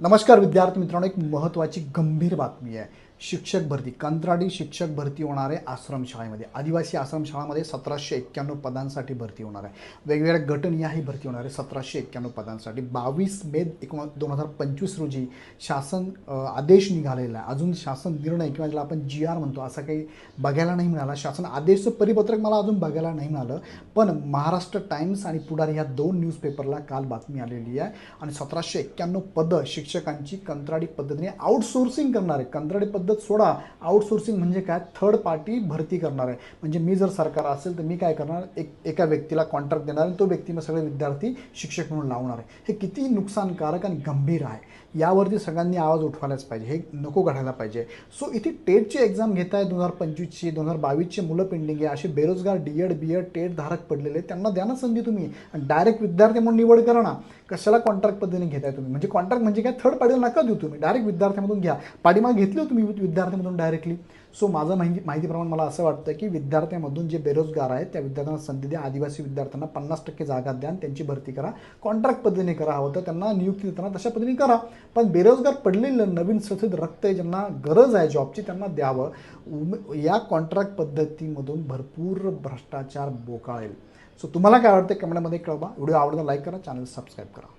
नमस्कार विद्यार्थी मित्रांनो एक महत्त्वाची गंभीर बातमी आहे. शिक्षक भरती कंत्राटी शिक्षक भरती होणार आहे आश्रमशाळेमध्ये आदिवासी आश्रमशाळामध्ये सतराशे एक्क्याण्णव पदांसाठी भरती होणार आहे. वेगवेगळ्या गटनिहाही भरती होणार आहे सतराशे एक्क्याण्णव पदांसाठी. बावीस मे एकोण दोन हजार पंचवीस रोजी शासन आदेश निघालेला आहे. अजून शासन निर्णय किंवा ज्याला आपण जी आर म्हणतो असा काही बघायला नाही मिळाला. शासन आदेशचं परिपत्रक मला अजून बघायला नाही मिळालं. पण महाराष्ट्र टाइम्स आणि पुढारी ह्या दोन न्यूजपेपरला काल बातमी आलेली आहे. आणि सतराशे एक्क्याण्णव पदं शिक्षकांची कंत्राटी पद्धतीने आउटसोर्सिंग करणार आहे. कंत्राटी पद्धत सोडा. आउटसोर्सिंग म्हणजे काय? थर्ड पार्टी भरती करणार आहे. म्हणजे मी जर सरकार असेल तर मी काय करणार? एक एका व्यक्तीला कॉन्ट्रॅक्ट देणार आणि तो व्यक्ती मग सगळे विद्यार्थी शिक्षक म्हणून लावणार आहे. हे किती नुकसानकारक आणि गंभीर आहे. यावरती सगळ्यांनी आवाज उठवायलाच पाहिजे. हे नको घडायला पाहिजे. सो इथे टेटची एक्झाम घेत आहे दोन हजार पंचवीसची दोन हजार बावीसची मुलं पेंडिंग आहे. असे बेरोजगार D Ed B Ed TET धारक पडलेले आहेत. त्यांना द्या ना संधी तुम्ही. डायरेक्ट विद्यार्थी म्हणून निवड करा ना. कशाला कॉन्ट्रॅक्ट पद्धतीने घेताय तुम्ही? म्हणजे कॉन्ट्रॅक्ट म्हणजे काय? थर्ड पार्टीला नका देऊ तुम्ही. डायरेक्ट विद्यार्थ्यामधून घ्या. पाठिंबा घेतली तुम्ही विद्यार्थ्यामधून डायरेक्टली सो माझं माहिती माहितीप्रमाणे मला असं वाटतं की विद्यार्थ्यांमधून जे बेरोजगार आहेत त्या विद्यार्थ्यांना संधी द्या. आदिवासी विद्यार्थ्यांना पन्नास टक्के जागा द्या आणि त्यांची भरती करा. कॉन्ट्रॅक्ट पद्धतीने करा हवं तर त्यांना नियुक्ती देताना तशा पद्धतीने करा. पण बेरोजगार पडलेलं नवीन सफेद रक्त आहे ज्यांना गरज आहे जॉबची त्यांना द्यावं. उम- या कॉन्ट्रॅक्ट पद्धतीमधून भरपूर भ्रष्टाचार बोकाळेल. सो तुम्हाला काय वाटतं कमेंटमध्ये कळवा. व्हिडिओ आवडता लाईक करा. चॅनल सबस्क्राईब करा.